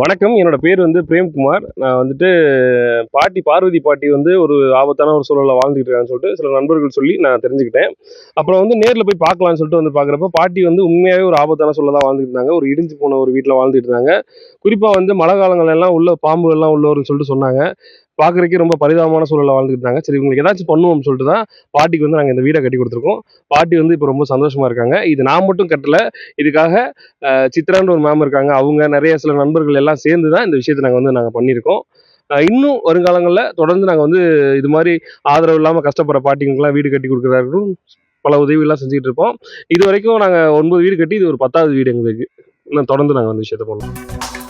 வணக்கம். என்னோட பேர் வந்து பிரேம்குமார். நான் வந்துட்டு பாட்டி பார்வதி பாட்டி வந்து ஒரு ஆபத்தான ஒரு சூழலில் வாழ்ந்துட்டு இருக்காங்கன்னு சொல்லிட்டு சில நண்பர்கள் சொல்லி நான் தெரிஞ்சுக்கிட்டேன். அப்புறம் வந்து நேரில் போய் பார்க்கலாம்னு சொல்லிட்டு வந்து பார்க்குறப்ப பாட்டி வந்து உண்மையாகவே ஒரு ஆபத்தான சூழலாக வாழ்ந்துட்டு இருந்தாங்க. ஒரு இடிஞ்சு போன ஒரு வீட்டில் வாழ்ந்துட்டு இருந்தாங்க. குறிப்பாக வந்து மழை காலங்கள் எல்லாம் உள்ள பாம்புகள்லாம் உள்ளவர்னு சொல்லிட்டு சொன்னாங்க. பார்க்குறக்கே ரொம்ப பரிதாபமான சூழலில் வாழ்ந்துட்டு இருந்தாங்க சரி உங்களுக்கு ஏதாச்சும் பண்ணுவோம்னு சொல்லிட்டு தான் பாட்டிக்கு வந்து நாங்கள் இந்த வீடை கட்டி கொடுத்துருக்கோம். பாட்டி வந்து இப்போ ரொம்ப சந்தோஷமா இருக்காங்க. இது நான் மட்டும் கட்டல. இதுக்காக சித்ரான்ற ஒரு மேம் இருக்காங்க. அவங்க நிறைய சில நண்பர்கள் எல்லாம் சேர்ந்து தான் இந்த விஷயத்தை நாங்கள் வந்து நாங்கள் பண்ணியிருக்கோம். இன்னும் வருங்காலங்களில் தொடர்ந்து நாங்கள் வந்து இது மாதிரி ஆதரவு இல்லாமல் கஷ்டப்படுற பாட்டிங்களுக்குலாம் வீடு கட்டி கொடுக்குறாருக்கும் பல உதவிகள்லாம் செஞ்சுட்டு இருப்போம். இது வரைக்கும் நாங்கள் ஒன்பது வீடு கட்டி இது ஒரு பத்தாவது வீடு எங்களுக்கு. இன்னும் தொடர்ந்து நாங்கள் வந்து விஷயத்தை பண்ணுவோம்.